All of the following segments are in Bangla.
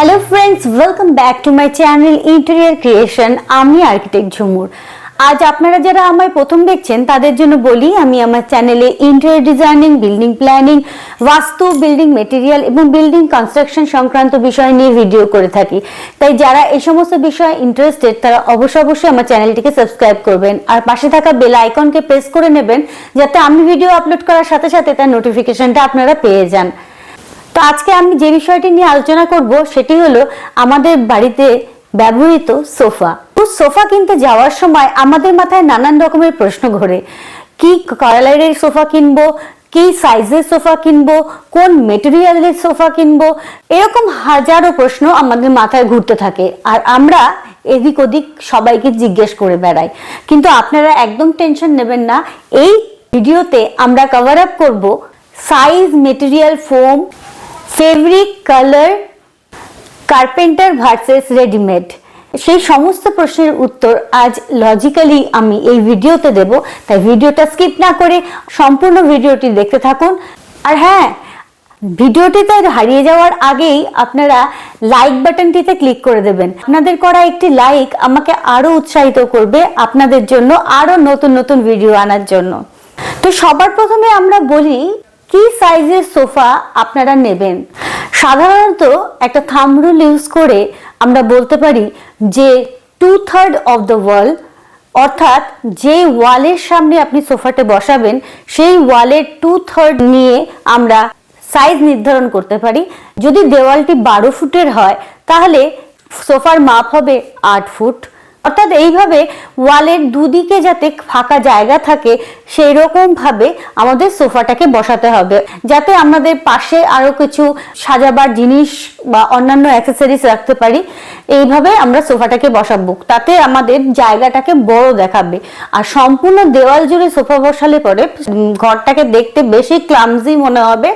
Hello friends welcome back to my channel interior creation আমি আর্কিটেক্ট ঝুমুর আজ আপনারা যারা আমায় প্রথম দেখছেন, তাদের জন্য বলি, আমি আমার চ্যানেলে interior designing building planning vastu building material এবং বিল্ডিং কনস্ট্রাকশন সংক্রান্ত বিষয় নিয়ে ভিডিও করে থাকি। তাই যারা এই সমস্ত বিষয়ে ইন্টারেস্টেড তারা অবশ্যই অবশ্যই আমার চ্যানেলটিকে সাবস্ক্রাইব করবেন। আর পাশে থাকা বেল আইকনকে প্রেস করে নেবেন, যাতে আমি ভিডিও আপলোড করার সাথে সাথে তার নোটিফিকেশনটা আপনারা পেয়ে যান। তো আজকে আমি যে বিষয়টি নিয়ে আলোচনা করব সেটি হলো আমাদের বাড়িতে ব্যবহৃত সোফা। তো সোফা কিনতে যাওয়ার সময় আমাদের মাথায় নানান রকমের প্রশ্ন ঘোরে। কি কালারের সোফা কিনবো? কি সাইজের সোফা কিনবো? কোন মেটেরিয়ালের সোফা কিনবো? এরকম হাজারো প্রশ্ন আমাদের মাথায় ঘুরতে থাকে। আর আমরা এদিক ওদিক সবাইকে জিজ্ঞেস করে বেড়াই। কিন্তু আপনারা একদম টেনশন নেবেন না। এই ভিডিওতে আমরা কভার আপ করব size material foam fabric colour carpenter versus readymade সেই সমস্ত প্রশ্নের উত্তর আজ লজিক্যালি আমি এই ভিডিওতে দেব। তাই ভিডিওটা স্কিপ না করে সম্পূর্ণ ভিডিওটি দেখতে থাকুন। আর হ্যাঁ ভিডিওটিতে হারিয়ে যাওয়ার আগেই আপনারা লাইক বাটনটিতে ক্লিক করে দেবেন। আপনাদের করা একটি লাইক আমাকে আরও উৎসাহিত করবে আপনাদের জন্য আরও নতুন নতুন ভিডিও আনার জন্য। তো সবার প্রথমে আমরা বলি কি সাইজের সোফা আপনারা নেবেন? সাধারণত একটা থাম রুল ইউজ করে আমরা বলতে পারি যে two third of the wall অর্থাৎ যে ওয়ালের সামনে আপনি সোফাতে বসাবেন, সেই ওয়ালের টু থার্ড নিয়ে আমরা সাইজ নির্ধারণ করতে পারি। যদি দেওয়ালটি বারো ফুটের হয়, তাহলে সোফার মাপ হবে আট ফুট। অর্থাৎ এইভাবে ওয়ালের দুদিকে যাতে ফাঁকা জায়গা থাকে সেই রকম ভাবে আমাদের সোফাটাকে বসাতে হবে। যাতে আমাদের পাশে আরও কিছু সাজাবার জিনিস বা অন্যান্য অ্যাক্সেসরিজ রাখতে পারি, এইভাবে আমরা সোফাটাকে বসাবো। তাতে আমাদের জায়গাটাকে বড় দেখাবে। আর সম্পূর্ণ দেওয়াল জুড়ে সোফা বসালে পরে ঘরটাকে দেখতে বেশি ক্লামজি মনে হবে।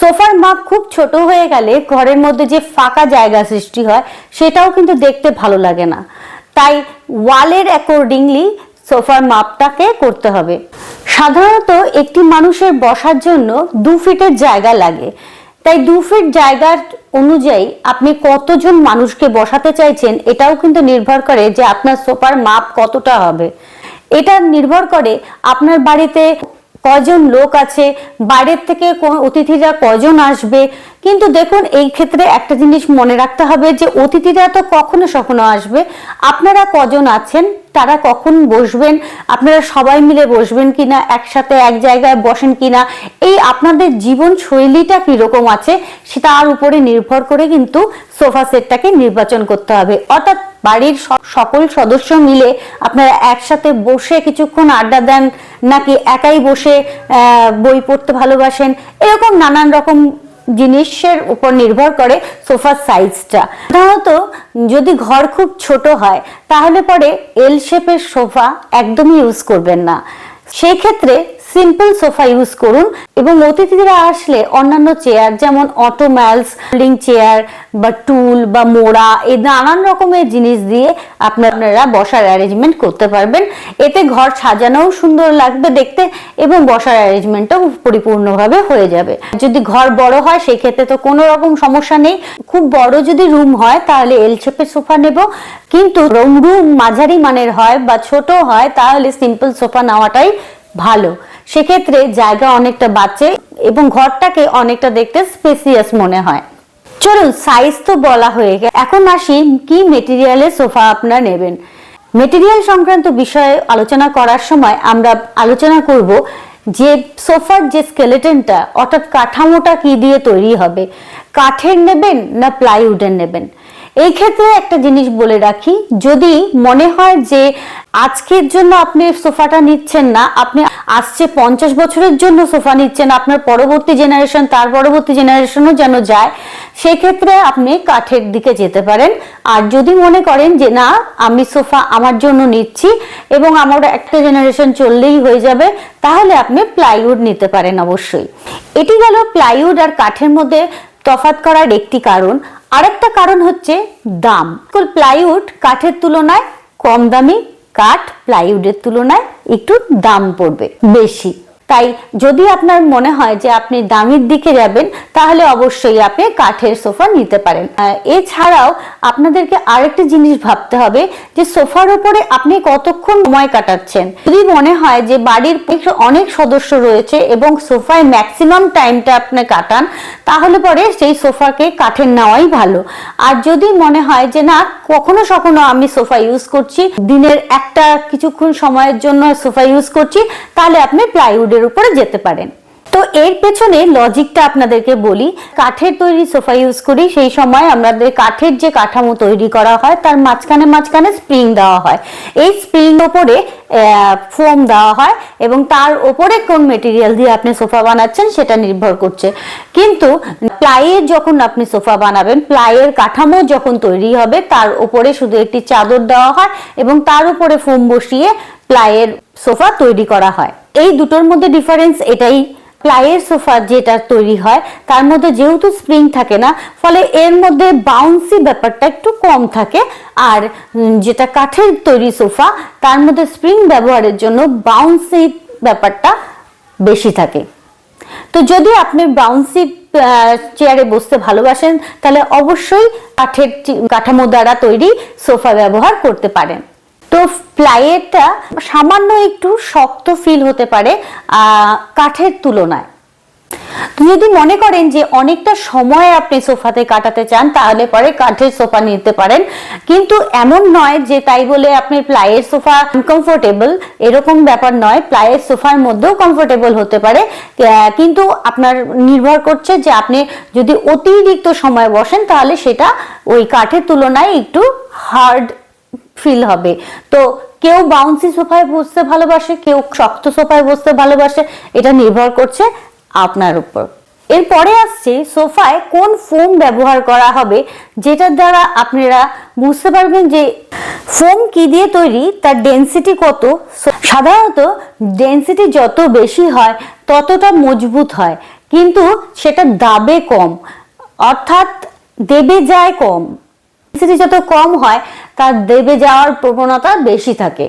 সোফার মাপ খুব ছোট হয়ে গেলে ঘরের মধ্যে যে ফাঁকা জায়গা সৃষ্টি হয়, সেটাও কিন্তু দেখতে ভালো লাগে না। তাই ওয়ালের অ্যাকর্ডিংলি সোফার মাপটাকে করতে হবে। সাধারণত একটি মানুষের বসার জন্য দু ফিটের জায়গা লাগে। তাই দু ফিট জায়গার অনুযায়ী আপনি কতজন মানুষকে বসাতে চাইছেন এটাও কিন্তু নির্ভর করে যে আপনার সোফার মাপ কতটা হবে। এটা নির্ভর করে আপনার বাড়িতে কজন লোক আছে, বাইরের থেকে অতিথিরা কজন আসবে কিন্তু দেখুন, এই ক্ষেত্রে একটা জিনিস মনে রাখতে হবে যে অতিথিরা তো কখনো সখনো আসবে। আপনারা কজন আছেন? তারা কখন বসবেন? আপনারা সবাই মিলে বসবেন কিনা? একসাথে এক জায়গায় বসেন কিনা? এই আপনাদের জীবন শৈলীটা কীরকম আছে সে তার উপরে নির্ভর করে কিন্তু সোফা সেটটাকে নির্বাচন করতে হবে। অর্থাৎ বাড়ির সকল সদস্য মিলে আপনারা একসাথে বসে কিছুক্ষণ আড্ডা দেন, নাকি একাই বসে বই পড়তে ভালোবাসেন? এরকম নানান রকম জিনিসের উপর নির্ভর করে সোফার সাইজটা। সাধারণত যদি ঘর খুব ছোট হয়, তাহলে পরে এল শেপের সোফা একদমই ইউজ করবেন না। সেই ক্ষেত্রে সিম্পল সোফা ইউজ করুন এবং অতিথিরা আসলে অন্যান্য চেয়ার যেমন অটোম্যালস ফোল্ডিং চেয়ার বা টুল বা মোড়া এই নানান রকমের জিনিস দিয়ে আপনারা বসার অ্যারেঞ্জমেন্ট করতে পারবেন। এতে ঘর সাজানোও সুন্দর লাগবে দেখতে এবং বসার অ্যারেঞ্জমেন্টও পরিপূর্ণভাবে হয়ে যাবে। যদি ঘর বড় হয়, সেক্ষেত্রে তো কোনো রকম সমস্যা নেই। খুব বড় যদি রুম হয়, তাহলে এল শেপের সোফা নেব। কিন্তু রুম মাঝারি মানের হয় বা ছোট হয়, তাহলে সিম্পল সোফা নেওয়াটাই ভালো। সেক্ষেত্রে জায়গা অনেকটা বাঁচে এবং ঘরটাকে অনেকটা দেখতে স্পেসিয়াস মনে হয়। চলুন সাইজ তো বলা হয়ে গেছে। এখন আসি, কি মেটেরিয়ালের সোফা আপনারা নেবেন? মেটেরিয়াল সংক্রান্ত বিষয়ে আলোচনা করার সময় আমরা আলোচনা করব যে সোফার যে স্কেলেটনটা অর্থাৎ কাঠামোটা কি দিয়ে তৈরি হবে? কাঠের নেবেন না প্লাইউডের নেবেন? এই ক্ষেত্রে একটা জিনিস বলে রাখি, যদি মনে হয় যে আজকের জন্য আপনি সোফাটা নিচ্ছেন না, আপনি আসছে পঞ্চাশ বছরের জন্য সোফা নিচ্ছেন, আপনার পরবর্তী জেনারেশন তার পরবর্তী জেনারেশনও যেন যায়, সেক্ষেত্রে আপনি কাঠের দিকে যেতে পারেন। আর যদি মনে করেন যে না, আমি সোফা আমার জন্য নিচ্ছি এবং আমার একটা জেনারেশন চললেই হয়ে যাবে, তাহলে আপনি প্লাইউড নিতে পারেন অবশ্যই। এটি গেল প্লাইউড আর কাঠের মধ্যে তফাৎ করার একটি কারণ। আরেকটা কারণ হচ্ছে দাম। প্লাইউড কাঠের তুলনায় কম দামি, কাঠ প্লাইউডের তুলনায় একটু দাম পড়বে, বেশি। তাই যদি আপনার মনে হয় যে আপনি দামির দিকে যাবেন, তাহলে অবশ্যই আপনি কাঠের সোফা নিতে পারেন। এছাড়াও আপনাদেরকে আরেকটি জিনিস ভাবতে হবে, যে সোফার উপরে আপনি কতক্ষণ সময় কাটাচ্ছেন। যদি মনে হয় যে বাড়ির অনেক সদস্য রয়েছে এবং সোফায় ম্যাক্সিমাম টাইমটা আপনি কাটান, তাহলে পরে সেই সোফাকে কাঠের নেওয়াই ভালো। আর যদি মনে হয় যে না, কখনো সখনো আমি সোফা ইউজ করছি, দিনের একটা কিছুক্ষণ সময়ের জন্য সোফা ইউজ করছি, তাহলে আপনি প্লাইউডের উপরে যেতে পারেন। তো এর পেছনে লজিকটা আপনাদেরকে বলি, কাঠের তৈরি সোফা ইউজ করি, সেই সময় আমাদের কাঠের যে কাঠামো তৈরি করা হয়, তার মাঝখানে মাঝখানে স্প্রিং দেওয়া হয়। এই স্প্রিং ওপরে ফোম দেওয়া হয় এবং তার ওপরে কোন মেটেরিয়াল দিয়ে আপনি সোফা বানাচ্ছেন সেটা নির্ভর করছে। কিন্তু প্লাইয়ের যখন আপনি সোফা বানাবেন, প্লাইয়ের কাঠামো যখন তৈরি হবে, তার উপরে শুধু একটি চাদর দেওয়া হয় এবং তার উপরে ফোম বসিয়ে প্লাইয়ের সোফা তৈরি করা হয়। এই দুটোর মধ্যে ডিফারেন্স এটাই। প্লাইয়ের সোফা যেটা তৈরি হয়, তার মধ্যে যেহেতু স্প্রিং থাকে না, ফলে এর মধ্যে বাউন্সি ব্যাপারটা একটু কম থাকে। আর যেটা কাঠের তৈরি সোফা, তার মধ্যে স্প্রিং ব্যবহারের জন্য বাউন্সি ব্যাপারটা বেশি থাকে। তো যদি আপনি বাউন্সি চেয়ারে বসতে ভালোবাসেন, তাহলে অবশ্যই কাঠের কাঠামো দ্বারা তৈরি সোফা ব্যবহার করতে পারেন। তো প্লাইয়েরটা সামান্য একটু শক্ত ফিল হতে পারে কাঠের তুলনায়। যদি মনে করেন যে অনেকটা সময় আপনি সোফাতে কাটাতে চান, তাহলে পরে কাঠের সোফা নিতে পারেন। কিন্তু এমন নয় যে তাই বলে আপনি প্লাইয়ের সোফা আনকমফোর্টেবল এরকম ব্যাপার নয়। প্লাইয়ের সোফার মধ্যেও কমফোর্টেবল হতে পারে। কিন্তু আপনার নির্ভর করছে যে আপনি যদি অতিরিক্ত সময় বসেন, তাহলে সেটা ওই কাঠের তুলনায় একটু হার্ড ফিল হবে। তো কেউ বাউন্সি সোফায় বসতে ভালোবাসে, কেউ শক্ত সোফায় বসতে ভালোবাসে, এটা নির্ভর করছে আপনার উপর। এরপরে আসছে সোফায় কোন ফোম ব্যবহার করা হবে, যেটার দ্বারা আপনারা বুঝতে পারবেন যে ফোম কি দিয়ে তৈরি, তার ডেন্সিটি কত। সাধারণত ডেন্সিটি যত বেশি হয়, ততটা মজবুত হয়। কিন্তু সেটা দাবে কম, অর্থাৎ দেবে যায় কম। ডেন্সিটি যত কম হয় তার দেবে যাওয়ার প্রবণতা বেশি থাকে।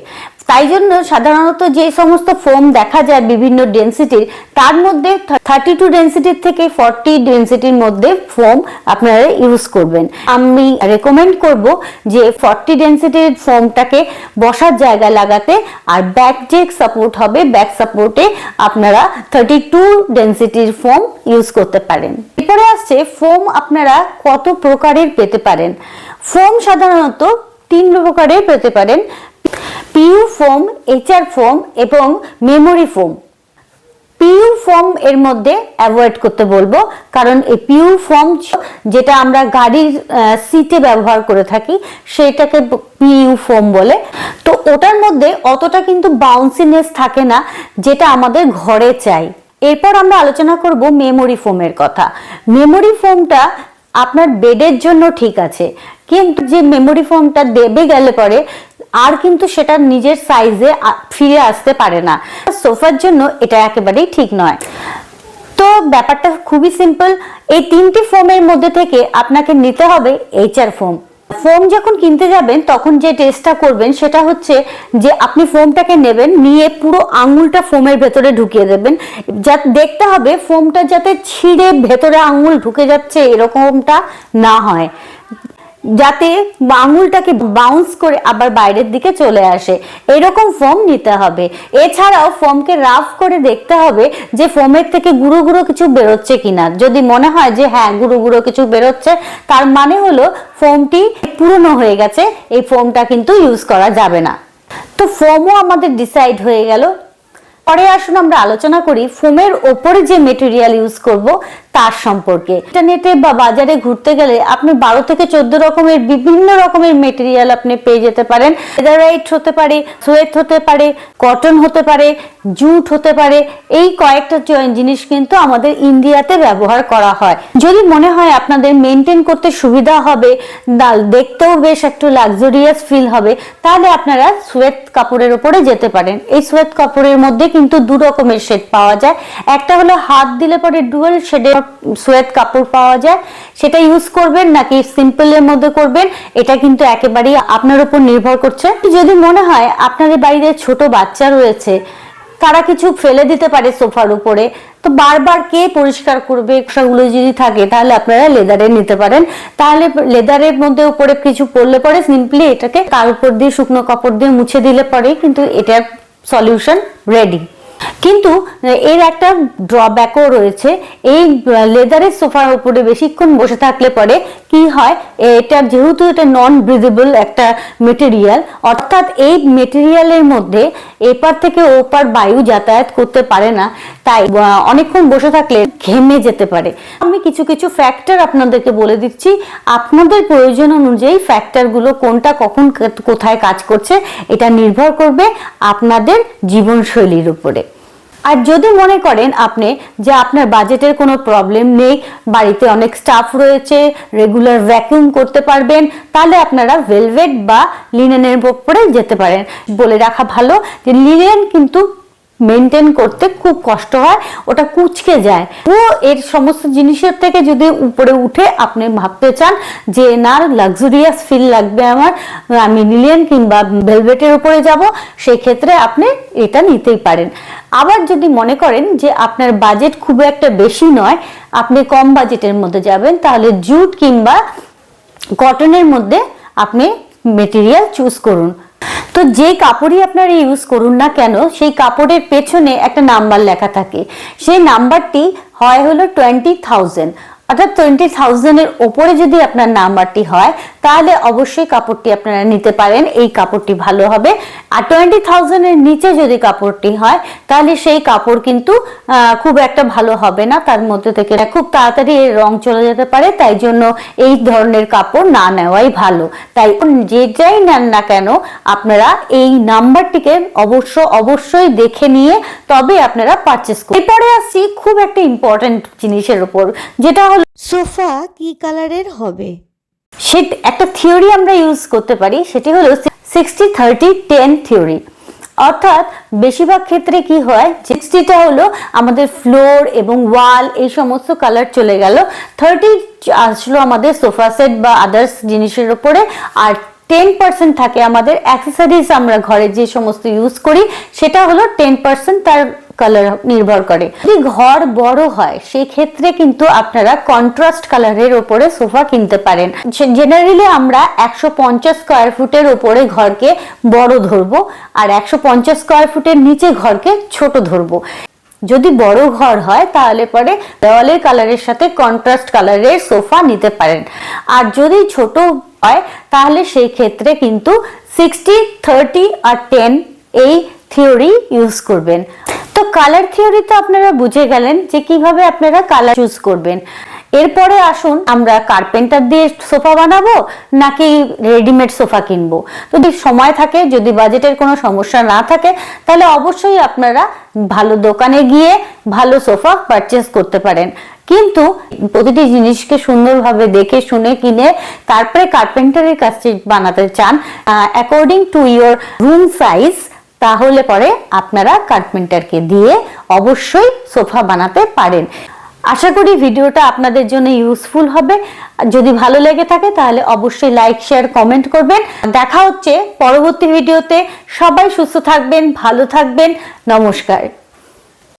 তাই জন্য সাধারণত যে সমস্ত ফোম দেখা যায় বিভিন্ন ডেন্সিটির তার মধ্যে থার্টি টু ডেন্সিটির থেকে ফর্টি ডেন্সিটির মধ্যে ফোম আপনারা ইউজ করবেন। আমি রেকমেন্ড করব যে ফর্টি ডেন্সিটির ফোমটাকে বসার জায়গা লাগাতে আর ব্যাক যে সাপোর্ট হবে ব্যাক সাপোর্টে আপনারা থার্টি টু ডেন্সিটির ফোম ইউজ করতে পারেন। এরপরে আসছে ফোম আপনারা কত প্রকারের পেতে পারেন। ফোম সাধারণত তিন প্রকারের পেতে পারেন। পিইউ ফোম এইচআর ফোম এবং মেমোরি ফোম পিউ ফোম এর মধ্যে অ্যাভয়েড করতে বলব, কারণ এই পিইউ ফোম যেটা আমরা গাড়ির সিটে ব্যবহার করে থাকি সেটাকে পিইউ ফোম বলে। তো ওটার মধ্যে অতটা কিন্তু বাউন্সিনেস থাকে না, যেটা আমাদের ঘরে চাই। এরপর আমরা আলোচনা করব মেমোরি ফোমের কথা। মেমোরি ফোমটা আপনার বেডের জন্য ঠিক আছে, কিন্তু যে মেমোরি ফোমটা দেবে গেলে পরে আর কিন্তু সেটা নিজের সাইজে ফিরে আসতে পারে না। সোফার জন্য এটা একেবারেই ঠিক নয়। তো ব্যাপারটা খুবই সিম্পল এই তিনটি ফোমের মধ্যে থেকে আপনাকে নিতে হবে এইচআর ফোম ফোম যখন কিনতে যাবেন, তখন যে টেস্টটা করবেন, সেটা হচ্ছে যে আপনি ফোমটাকে নেবেন, নিয়ে পুরো আঙুলটা ফোমের ভেতরে ঢুকিয়ে দেবেন। যা, দেখতে হবে ফোমটা যাতে ছিঁড়ে ভেতরে আঙুল ঢুকে যাচ্ছে, এরকমটা না হয়। যাতে আঙুলটাকে বাউন্স করে আবার বাইরের দিকে চলে আসে। এরকম ফোম নিতে হবে। এছাড়াও ফোমকে রাফ করে দেখতে হবে যে ফোমের থেকে গুঁড়ো গুঁড়ো কিছু বেরোচ্ছে কিনা। যদি মনে হয় যে হ্যাঁ গুঁড়ো গুঁড়ো কিছু বেরোচ্ছে, তার মানে হলো ফোমটি পুরনো হয়ে গেছে, এই ফোমটা কিন্তু ইউজ করা যাবে না। তো ফোমও আমাদের ডিসাইড হয়ে গেল। পরে আসুন আমরা আলোচনা করি ফোমের ওপরে যে মেটেরিয়াল ইউজ করব তার সম্পর্কে। ইন্টারনেটে বা বাজারে ঘুরতে গেলে আপনি বারো থেকে চোদ্দ রকমের, বিভিন্ন রকমের মেটেরিয়াল আপনি পেয়ে যেতে পারেন। লেদারাইট হতে পারে সোয়েট হতে পারে কটন হতে পারে জুট হতে পারে। এই কয়েকটা জিনিস কিন্তু আমাদের ইন্ডিয়াতে ব্যবহার করা হয়। যদি মনে হয় আপনাদের মেনটেন করতে সুবিধা হবে দেখতেও বেশ একটু লাক্সারিয়াস ফিল হবে, তাহলে আপনারা সোয়েট কাপড়ের উপরে যেতে পারেন। এই সোয়েট কাপড়ের মধ্যে কিন্তু দু রকমের শেড পাওয়া যায়। একটা হলো হাত দিলে পরে ডুয়েল শেডের সোয়েট কাপড় পাওয়া যায়, সেটা ইউজ করবেন নাকি সিম্পলের মধ্যে করবেন, এটা কিন্তু একেবারেই আপনার উপর নির্ভর করছে। যদি মনে হয় আপনাদের বাড়িতে ছোট বাচ্চা রয়েছে, তারা কিছু ফেলে দিতে পারে সোফার উপরে, তো বারবার কে পরিষ্কার করবে, সেগুলো যদি থাকে তাহলে আপনারা লেদারে নিতে পারেন। তাহলে লেদারের মধ্যে উপরে কিছু পড়লে পরে সিম্পলি এটাকে কার উপর দিয়ে শুকনো কাপড় দিয়ে মুছে দিলে পরে কিন্তু এটার সলিউশন রেডি কিন্তু, এর একটা ড্রব্যাকও রয়েছে। এই লেদারের সোফার উপরে বেশিক্ষণ বসে থাকলে পরে কি হয়, এটা যেহেতু এটা নন ব্রিজেবল একটা মেটেরিয়াল অর্থাৎ এই মেটেরিয়ালের মধ্যে এপার থেকে ওপার বায়ু যাতায়াত করতে পারে না, তাই অনেকক্ষণ বসে থাকলে ঘেমে যেতে পারে। আমি কিছু কিছু ফ্যাক্টর আপনাদেরকে বলে দিচ্ছি। আপনাদের প্রয়োজন অনুযায়ী ফ্যাক্টরগুলো কোনটা কখন কোথায় কাজ করছে, এটা নির্ভর করবে আপনাদের জীবনশৈলীর উপরে। আর যদি মনে করেন আপনি যে আপনার বাজেটের কোনো প্রবলেম নেই, বাড়িতে অনেক স্টাফ রয়েছে রেগুলার ভ্যাকিউম করতে পারবেন, তাহলে আপনারা ভেলভেট বা লিনেনের উপরে যেতে পারেন। বলে রাখা ভালো যে লিনেন কিন্তু মেনটেন করতে খুব কষ্ট হয়, ওটা কুচকে যায়। ও এর সমস্ত জিনিসের থেকে যদি উপরে উঠে আপনি ভাবতে চান যে, না লাক্সারিয়াস ফিল লাগবে আমার, আমি নিলেন কিংবা ভেলভেটের উপরে যাব সেই ক্ষেত্রে আপনি এটা নিতেই পারেন। আবার যদি মনে করেন যে, আপনার বাজেট খুব একটা বেশি নয়, আপনি কম বাজেটের মধ্যে যাবেন, তাহলে জুট কিংবা কটনের মধ্যে আপনি মেটেরিয়াল চুজ করুন। তো যে কাপড়ই আপনারা ইউজ করুন না কেন, সেই কাপড়ের পেছনে একটা নাম্বার লেখা থাকে। সেই নাম্বারটি হয় হলো টোয়েন্টি থাউজেন্ড অর্থাৎ টোয়েন্টি থাউজেন্ডের ওপরে যদি আপনার নাম্বারটি হয়, তাহলে অবশ্যই কাপড়টি আপনারা নিতে পারেন, এই কাপড়টি ভালো হবে। আর টোয়েন্টি থাউজেন্ডের নিচে যদি কাপড়টি হয়, তাহলে সেই কাপড় কিন্তু খুব একটা ভালো হবে না। তার মধ্যে থেকে খুব তাড়াতাড়ি এর রং চলে যেতে পারে, তাই জন্য এই ধরনের কাপড় না নেওয়াই ভালো। তাই যে যাই নেন না কেন, আপনারা এই নাম্বারটিকে অবশ্য, অবশ্যই দেখে নিয়ে তবে আপনারা পারচেস করুন। এরপরে আসছি খুব একটা ইম্পর্টেন্ট জিনিসের উপর, যেটা সোফা কি কালারের হবে? সে একটা থিওরি আমরা ইউজ করতে পারি, সেটি হলো সিক্সটি থার্টি টেন থিওরি। অর্থাৎ বেশিরভাগ ক্ষেত্রে কি হয় সিক্সটিটা হলো আমাদের ফ্লোর এবং ওয়াল এই সমস্ত কালার চলে গেল। থার্টি আসলো আমাদের সোফা সেট বা আদার্স জিনিসের ওপরে আর টেন পার্সেন্ট থাকে আমাদের অ্যাক্সেসরিজ আমরা ঘরে যে সমস্ত ইউজ করি, সেটা হলো টেন পার্সেন্ট তার কালার নির্ভর করে। যদি ঘর বড় হয় সেই ক্ষেত্রে কিন্তু আপনারা কন্ট্রাস্ট কালারের ওপরে সোফা কিনতে পারেন। জেনারেলি আমরা একশো পঞ্চাশ স্কোয়ার ফুটের ওপরে ঘরকে বড় ধরবো আর একশো পঞ্চাশ স্কোয়ার ফুটের নিচে ঘরকে ছোট ধরবো। যদি বড় ঘর হয়, তাহলে পরে দেওয়ালের কালারের সাথে কন্ট্রাস্ট কালারের সোফা নিতে পারেন। আর যদি ছোট হয়, তাহলে সেই ক্ষেত্রে কিন্তু সিক্সটি থার্টি আর টেন এই থিওরি ইউজ করবেন। তো কালার থিওরি তো আপনারা বুঝে গেলেন যে কীভাবে আপনারা কালার চুজ করবেন। এরপরে আসুন আমরা কার্পেন্টার দিয়ে সোফা বানাবো নাকি রেডিমেড সোফা কিনবো? যদি সময় থাকে, যদি বাজেটের কোনো সমস্যা না থাকে, তাহলে অবশ্যই আপনারা ভালো দোকানে গিয়ে ভালো সোফা পারচেস করতে পারেন। কিন্তু প্রতিটি জিনিসকে সুন্দরভাবে দেখে, শুনে, কিনে তারপরে কার্পেন্টারের কাছে বানাতে চান according to your room size তাহলে পরে আপনারা কার্পেন্টারকে দিয়ে অবশ্যই সোফা বানাতে পারেন। আশা করি ভিডিওটা আপনাদের জন্য ইউজফুল হবে। যদি ভালো লেগে থাকে তাহলে অবশ্যই লাইক শেয়ার কমেন্ট করবেন। দেখা হচ্ছে পরবর্তী ভিডিওতে সবাই সুস্থ থাকবেন, ভালো থাকবেন। নমস্কার।